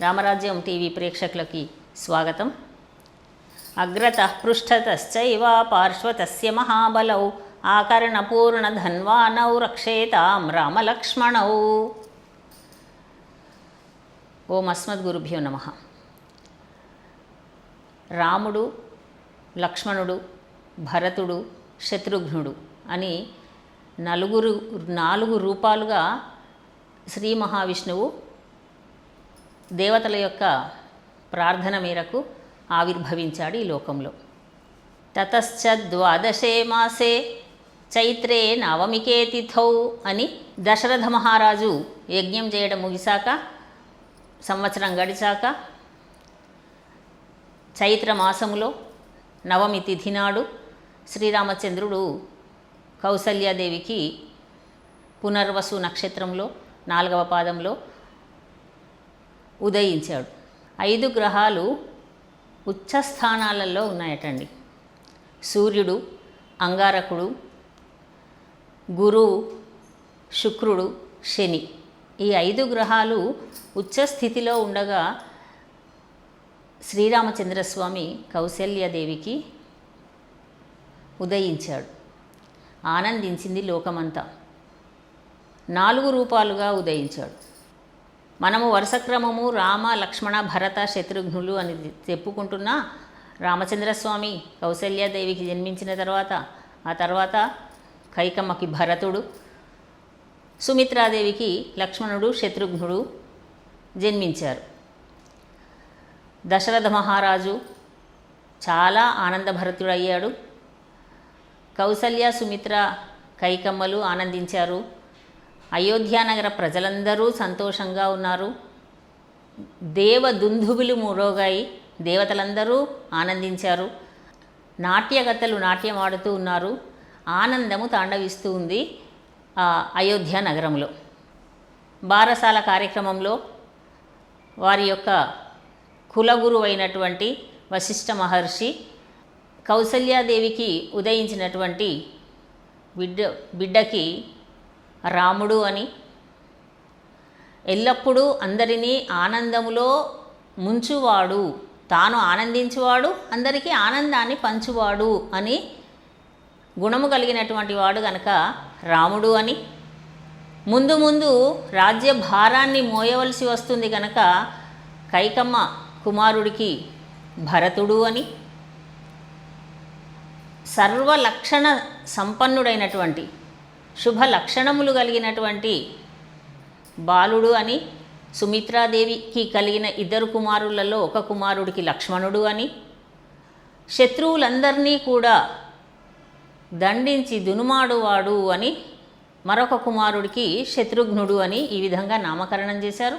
రామరాజ్యం TV ప్రేక్షకులకి స్వాగతం. అగ్రత పృష్ఠతశ్చైవ పార్శ్వతస్య మహాబలౌ ఆకర్ణపూర్ణధన్వానౌ రక్షేతాం రామలక్ష్మణౌ. ఓం అస్మద్గురుభ్యో నమ. రాముడు లక్ష్మణుడు భరతుడు శత్రుఘ్నుడు అని నలుగురు నాలుగు రూపాలుగా శ్రీ మహావిష్ణువు దేవతల యొక్క ప్రార్థన మేరకు ఆవిర్భవించాడు ఈ లోకంలో. తతశ్చ ద్వాదశే మాసే చైత్రే నవమికే తిథౌ అని దశరథ మహారాజు యజ్ఞం చేయడం ముగిశాక సంవత్సరం గడిచాక చైత్ర మాసములో నవమి తిథి నాడు శ్రీరామచంద్రుడు కౌసల్యాదేవికి పునర్వసు నక్షత్రంలో నాలుగవ పాదంలో ఉదయించాడు. ఐదు గ్రహాలు ఉచ్చస్థానాలలో ఉన్నాయటండి. సూర్యుడు అంగారకుడు గురువు శుక్రుడు శని. ఈ ఐదు గ్రహాలు ఉచ్చస్థితిలో ఉండగా శ్రీరామచంద్రస్వామి కౌశల్యదేవికి ఉదయించాడు. ఆనందించింది లోకమంతా. నాలుగు రూపాలుగా ఉదయించాడు. మనము వరుస క్రమము రామ లక్ష్మణ భరత శత్రుఘ్నులు అని చెప్పుకుంటున్నా. రామచంద్రస్వామి కౌశల్యాదేవికి జన్మించిన తర్వాత ఆ తర్వాత కైకమ్మకి భరతుడు సుమిత్రాదేవికి లక్ష్మణుడు శత్రుఘ్నుడు జన్మించారు. దశరథ మహారాజు చాలా ఆనందభరతుడయ్యాడు. కౌసల్య సుమిత్ర కైకమ్మలు ఆనందించారు. అయోధ్యానగర ప్రజలందరూ సంతోషంగా ఉన్నారు. దేవ దుందుబులు మూరోగాయి దేవతలందరూ ఆనందించారు. నాట్యగతలు నాట్యం ఆడుతూ ఉన్నారు. ఆనందము తాండవిస్తూ ఉంది ఆ అయోధ్య నగరంలో. బారసాల కార్యక్రమంలో వారి యొక్క కులగురు అయినటువంటి వశిష్ఠ మహర్షి కౌసల్యాదేవికి ఉదయించినటువంటి బిడ్డ బిడ్డకి రాముడు అని. ఎల్లప్పుడూ అందరినీ ఆనందములో ముంచువాడు. తాను ఆనందించువాడు అందరికీ ఆనందాన్ని పంచువాడు అని గుణము కలిగినటువంటి వాడు గనక రాముడు అని. ముందు ముందు రాజ్య భారాన్ని మోయవలసి వస్తుంది కనుక కైకమ్మ కుమారుడికి భరతుడు అని. సర్వలక్షణ సంపన్నుడైనటువంటి శుభ లక్షణములు కలిగినటువంటి బాలుడు అని సుమిత్రాదేవికి కలిగిన ఇద్దరు కుమారులలో ఒక కుమారుడికి లక్ష్మణుడు అని శత్రువులందరినీ కూడా దండించి దునుమాడువాడు అని మరొక కుమారుడికి శత్రుఘ్నుడు అని ఈ విధంగా నామకరణం చేశారు.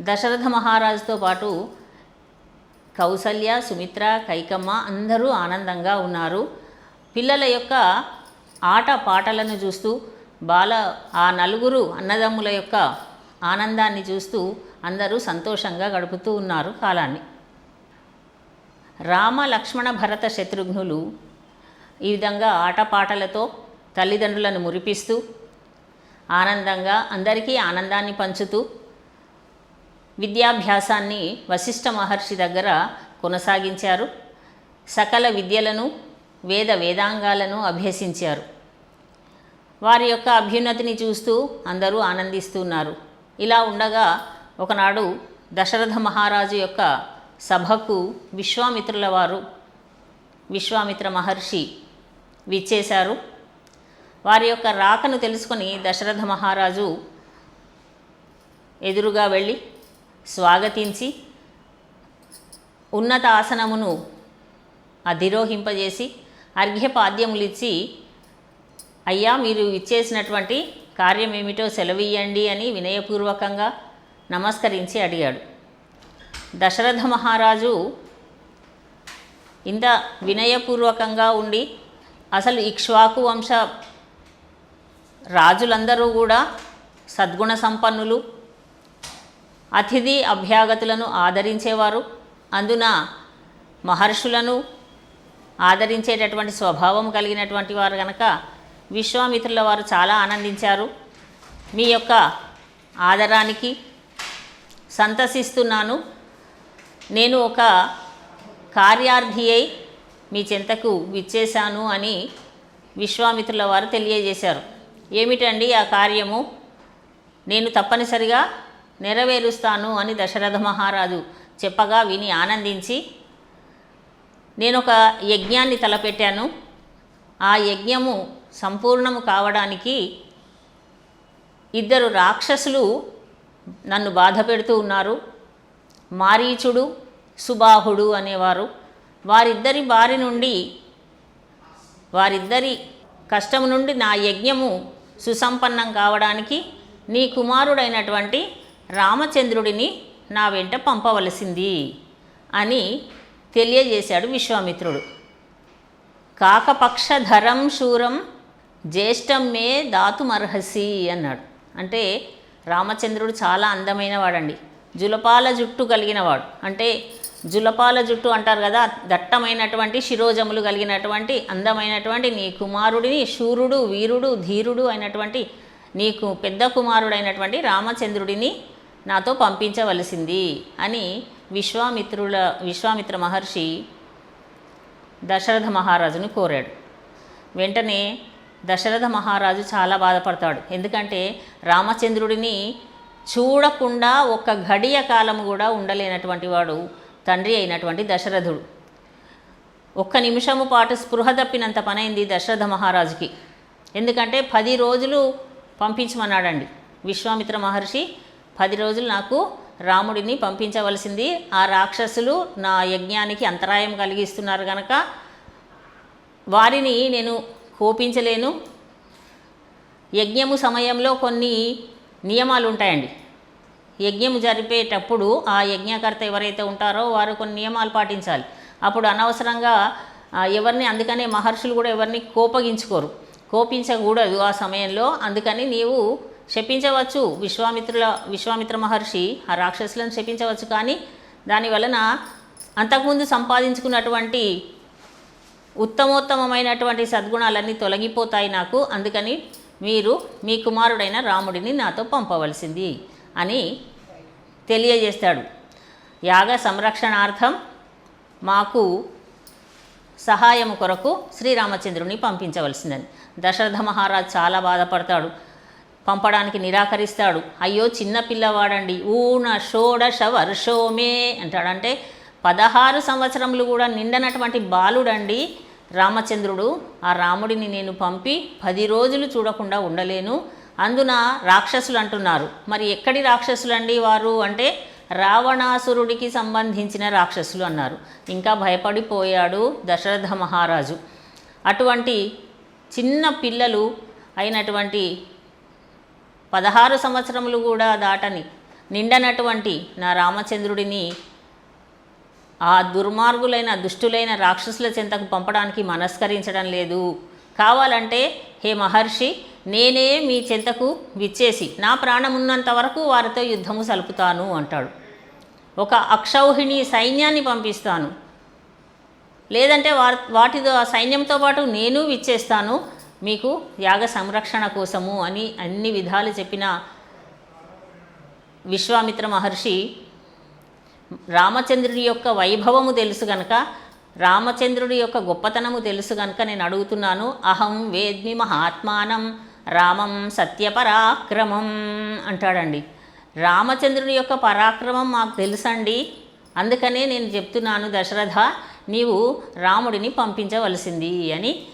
దశరథ మహారాజుతో పాటు కౌసల్య సుమిత్ర కైకమ్మ అందరూ ఆనందంగా ఉన్నారు. పిల్లల యొక్క ఆట పాటలను చూస్తూ బాల ఆ నలుగురు అన్నదమ్ముల యొక్క ఆనందాన్ని చూస్తూ అందరూ సంతోషంగా గడుపుతూ ఉన్నారు కాలాన్ని. రామ లక్ష్మణ భరత శత్రుఘ్నులు ఈ విధంగా ఆటపాటలతో తల్లిదండ్రులను మురిపిస్తూ ఆనందంగా అందరికీ ఆనందాన్ని పంచుతూ విద్యాభ్యాసాన్ని వశిష్ఠ మహర్షి దగ్గర కొనసాగించారు. సకల విద్యలను వేద వేదాంగాలను అభ్యసించారు. వారి యొక్క అభ్యున్నతిని చూస్తూ అందరూ ఆనందిస్తున్నారు. ఇలా ఉండగా ఒకనాడు దశరథ మహారాజు యొక్క సభకు విశ్వామిత్రుల వారు విశ్వామిత్ర మహర్షి విచ్చేశారు. వారి యొక్క రాకను తెలుసుకొని దశరథ మహారాజు ఎదురుగా వెళ్ళి స్వాగతించి ఉన్నత ఆసనమును అధిరోహింపజేసి అర్ఘ్యపాద్యములిచ్చి అయ్యా మీరు ఇచ్చేసినటువంటి కార్యం ఏమిటో సెలవియ్యండి అని వినయపూర్వకంగా నమస్కరించి అడిగాడు. దశరథ మహారాజు ఇంత వినయపూర్వకంగా ఉండి అసలు ఇక్ష్వాకు వంశ రాజులందరూ కూడా సద్గుణ సంపన్నులు అతిథి అభ్యాగతులను ఆదరించేవారు. అందున మహర్షులను ఆదరించేటటువంటి స్వభావం కలిగినటువంటి వారు కనుక విశ్వామిత్రుల వారు చాలా ఆనందించారు. మీ యొక్క ఆదరానికి సంతసిస్తున్నాను. నేను ఒక కార్యార్థి అయి మీ చెంతకు విచ్చేశాను అని విశ్వామిత్రుల వారు తెలియజేశారు. ఏమిటండి ఆ కార్యము? నేను తప్పనిసరిగా నెరవేరుస్తాను అని దశరథ మహారాజు చెప్పగా విని ఆనందించి నేను ఒక యజ్ఞాన్ని తలపెట్టాను. ఆ యజ్ఞము సంపూర్ణము కావడానికి ఇద్దరు రాక్షసులు నన్ను బాధ పెడుతూ ఉన్నారు. మారీచుడు సుబాహుడు అనేవారు. వారిద్దరి బారి నుండి వారిద్దరి కష్టం నుండి నా యజ్ఞము సుసంపన్నం కావడానికి నీ కుమారుడైనటువంటి రామచంద్రుడిని నా వెంట పంపవలసింది అని తెలియజేశాడు విశ్వామిత్రుడు. కాకపక్షధరం శూరం జ్యేష్టం మే దాతుమర్హసి అన్నాడు. అంటే రామచంద్రుడు చాలా అందమైన వాడండి జులపాల జుట్టు కలిగినవాడు. అంటే జులపాల జుట్టు అంటారు కదా దట్టమైనటువంటి శిరోజములు కలిగినటువంటి అందమైనటువంటి నీ కుమారుడిని శూరుడు వీరుడు ధీరుడు అయినటువంటి నీకు పెద్ద కుమారుడైనటువంటి రామచంద్రుడిని నాతో పంపించవలసింది అని విశ్వామిత్రుల విశ్వామిత్ర మహర్షి దశరథ మహారాజును కోరాడు. వెంటనే దశరథ మహారాజు చాలా బాధపడతాడు. ఎందుకంటే రామచంద్రుడిని చూడకుండా ఒక్క గడియ కాలం కూడా ఉండలేనటువంటి వాడు తండ్రి అయినటువంటి దశరథుడు. ఒక్క నిమిషము పాటు స్పృహ తప్పినంత పనైంది దశరథ మహారాజుకి. ఎందుకంటే పది రోజులు పంపించమన్నాడండి విశ్వామిత్ర మహర్షి పది రోజులు నాకు రాముడిని పంపించవలసింది. ఆ రాక్షసులు నా యజ్ఞానికి అంతరాయం కలిగిస్తున్నారు కనుక వారిని నేను కోపించలేను. యజ్ఞము సమయంలో కొన్ని నియమాలు ఉంటాయండి యజ్ఞము జరిపేటప్పుడు ఆ యజ్ఞకర్త ఎవరైతే ఉంటారో వారు కొన్ని నియమాలు పాటించాలి. అప్పుడు అనవసరంగా ఎవరిని అందుకనే మహర్షులు కూడా ఎవరిని కోపగించుకోరు. కోపించకూడదు ఆ సమయంలో. అందుకని నీవు శపించవచ్చు. విశ్వామిత్రుల విశ్వామిత్ర మహర్షి ఆ రాక్షసులను శపించవచ్చు. కానీ దాని వలన అంతకుముందు సంపాదించుకున్నటువంటి ఉత్తమోత్తమమైనటువంటి సద్గుణాలన్నీ తొలగిపోతాయి నాకు. అందుకని మీరు మీ కుమారుడైన రాముడిని నాతో పంపవలసింది అని తెలియజేస్తాడు. యాగ సంరక్షణార్థం మాకు సహాయం కొరకు శ్రీరామచంద్రుని పంపించవలసిందని దశరథ మహారాజ్ చాలా బాధపడతాడు. పంపడానికి నిరాకరిస్తాడు. అయ్యో చిన్న పిల్లవాడండి. ఊన షోడశ వర్షోమే అంటాడంటే పదహారు సంవత్సరములు కూడా నిండనటువంటి బాలుడండి రామచంద్రుడు. ఆ రాముడిని నేను పంపి పది రోజులు చూడకుండా ఉండలేను. అందున రాక్షసులు అంటున్నారు. మరి ఎక్కడి రాక్షసులండి వారు అంటే రావణాసురుడికి సంబంధించిన రాక్షసులు అన్నారు. ఇంకా భయపడిపోయాడు దశరథ మహారాజు. అటువంటి చిన్న పిల్లలు అయినటువంటి పదహారు సంవత్సరములు కూడా దాటని నిండనటువంటి నా రామచంద్రుడిని ఆ దుర్మార్గులైన దుష్టులైన రాక్షసుల చెంతకు పంపడానికి మనస్కరించడం లేదు. కావాలంటే హే మహర్షి నేనే మీ చెంతకు విచ్చేసి నా ప్రాణమున్నంత వరకు వారితో యుద్ధము సలుపుతాను అంటాడు. ఒక అక్షౌహిణి సైన్యాన్ని పంపిస్తాను. లేదంటే వా వాటితో ఆ సైన్యంతో పాటు నేను విచ్చేస్తాను. మీకు యాగ సంరక్షణ కోసము అని అన్ని విధాలు చెప్పిన విశ్వామిత్ర మహర్షి రామచంద్రుడి యొక్క వైభవము తెలుసు గనక రామచంద్రుడి యొక్క గొప్పతనము తెలుసు గనక నేను అడుగుతున్నాను అహం వేద్మి మహాత్మానం రామం సత్యపరాక్రమం అంటాడండి. రామచంద్రుడి యొక్క పరాక్రమం మాకు తెలుసండి. అందుకనే నేను చెప్తున్నాను దశరథ నీవు రాముడిని పంపించవలసింది అని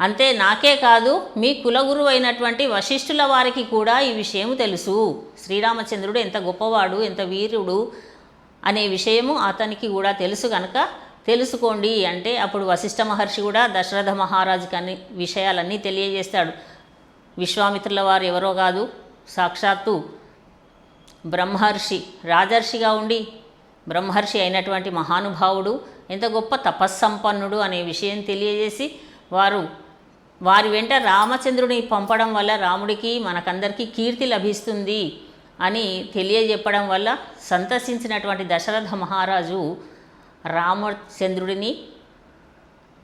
అంతే నాకే కాదు మీ కులగురువు అయినటువంటి వశిష్ఠుల వారికి కూడా ఈ విషయం తెలుసు. శ్రీరామచంద్రుడు ఎంత గొప్పవాడు ఎంత వీరుడు అనే విషయము అతనికి కూడా తెలుసు కనుక తెలుసుకోండి అంటే అప్పుడు వశిష్ఠ మహర్షి కూడా దశరథ మహారాజుకి అన్ని విషయాలన్నీ తెలియజేస్తాడు. విశ్వామిత్రుల వారు ఎవరో కాదు సాక్షాత్తు బ్రహ్మర్షి రాజర్షిగా ఉండి బ్రహ్మర్షి అయినటువంటి మహానుభావుడు ఎంత గొప్ప తపస్సంపన్నుడు అనే విషయం తెలియజేసి వారు వారి వెంట రామచంద్రుని పంపడం వల్ల రాముడికి మనకందరికీ కీర్తి లభిస్తుంది అని తెలియజెప్పడం వల్ల సంతసించినటువంటి దశరథ మహారాజు రామచంద్రుడిని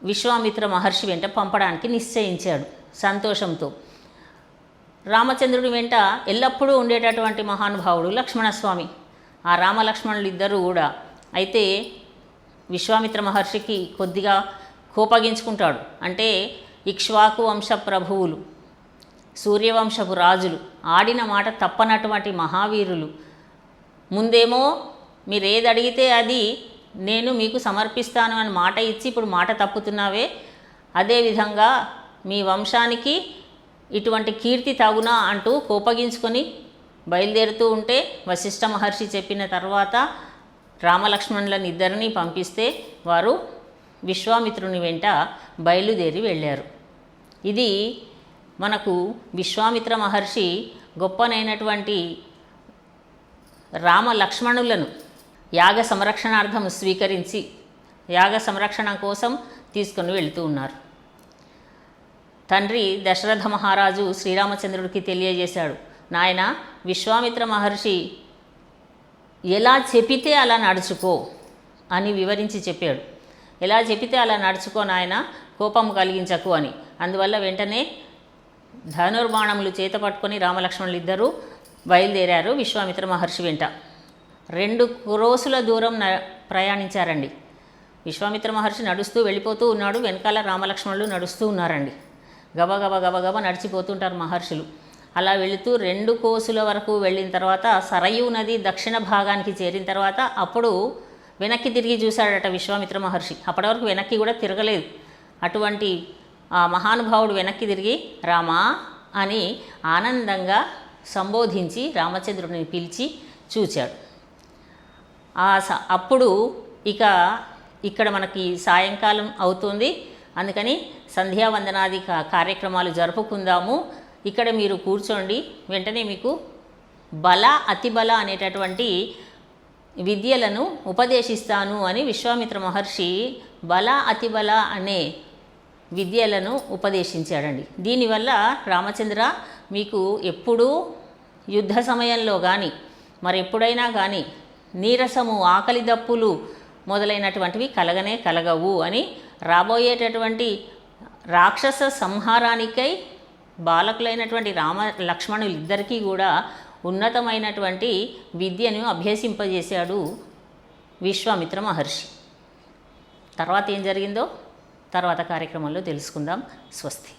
విశ్వామిత్ర మహర్షి వెంట పంపడానికి నిశ్చయించాడు సంతోషంతో. రామచంద్రుడి వెంట ఎల్లప్పుడూ ఉండేటటువంటి మహానుభావుడు లక్ష్మణస్వామి. ఆ రామలక్ష్మణులు ఇద్దరు కూడా అయితే విశ్వామిత్ర మహర్షికి కొద్దిగా కోపగించుకుంటాడు. అంటే ఇక్ష్వాకు వంశ ప్రభువులు సూర్యవంశపు రాజులు ఆడిన మాట తప్పనటువంటి మహావీరులు. ముందేమో మీరు ఏది అడిగితే అది నేను మీకు సమర్పిస్తాను అని మాట ఇచ్చి ఇప్పుడు మాట తప్పుతున్నావే. అదేవిధంగా మీ వంశానికి ఇటువంటి కీర్తి తగునా అంటూ కోపగించుకొని బయలుదేరుతూ ఉంటే వశిష్ఠ మహర్షి చెప్పిన తర్వాత రామలక్ష్మణులను ఇద్దరిని పంపిస్తే వారు విశ్వామిత్రుని వెంట బయలుదేరి వెళ్ళారు. ఇది మనకు విశ్వామిత్ర మహర్షి గొప్పనైనటువంటి రామ లక్ష్మణులను యాగ సంరక్షణార్థం స్వీకరించి యాగ సంరక్షణ కోసం తీసుకొని వెళుతూ ఉన్నారు. తండ్రి దశరథ మహారాజు శ్రీరామచంద్రుడికి తెలియజేశాడు నాయన విశ్వామిత్ర మహర్షి ఎలా చెప్పితే అలా నడుచుకో అని వివరించి చెప్పాడు. ఎలా చెప్పితే అలా నడుచుకో నాయన కోపం కలిగించకు అని. అందువల్ల వెంటనే ధనుర్బాణములు చేత పట్టుకొని రామలక్ష్మణులు ఇద్దరూ బయలుదేరారు విశ్వామిత్ర మహర్షి వెంట. రెండు క్రోసుల దూరం న ప్రయాణించారండి. విశ్వామిత్ర మహర్షి నడుస్తూ వెళ్ళిపోతూ ఉన్నాడు వెనకాల రామలక్ష్మణులు నడుస్తూ ఉన్నారండి. గబగబ గబగబ నడిచిపోతుంటారు మహర్షులు. అలా వెళుతూ రెండు కోసుల వరకు వెళ్ళిన తర్వాత సరయూ నది దక్షిణ భాగానికి చేరిన తర్వాత అప్పుడు వెనక్కి తిరిగి చూశాడట విశ్వామిత్ర మహర్షి. అప్పటి వరకు వెనక్కి కూడా తిరగలేదు. అటువంటి ఆ మహానుభావుడు వెనక్కి తిరిగి రామా అని ఆనందంగా సంబోధించి రామచంద్రుడిని పిలిచి చూచాడు. ఆ స అప్పుడు ఇక ఇక్కడ మనకి సాయంకాలం అవుతుంది. అందుకని సంధ్యావందనాది కార్యక్రమాలు జరుపుకుందాము. ఇక్కడ మీరు కూర్చోండి. వెంటనే మీకు బల అతిబల అనేటటువంటి విద్యలను ఉపదేశిస్తాను అని విశ్వామిత్ర మహర్షి బల అతిబల అనే విద్యలను ఉపదేశించాడండి. దీనివల్ల రామచంద్ర మీకు ఎప్పుడూ యుద్ధ సమయంలో కానీ మరి ఎప్పుడైనా కానీ నీరసము ఆకలి దప్పులు మొదలైనటువంటివి కలగనే కలగవు అని రాబోయేటటువంటి రాక్షస సంహారానికై బాలకులైనటువంటి రామ లక్ష్మణులు ఇద్దరికీ కూడా ఉన్నతమైనటువంటి విద్యను అభ్యసింపజేశాడు విశ్వామిత్ర మహర్షి. తర్వాత ఏం జరిగిందో తర్వాత కార్యక్రమంలో తెలుసుకుందాం. స్వస్తి.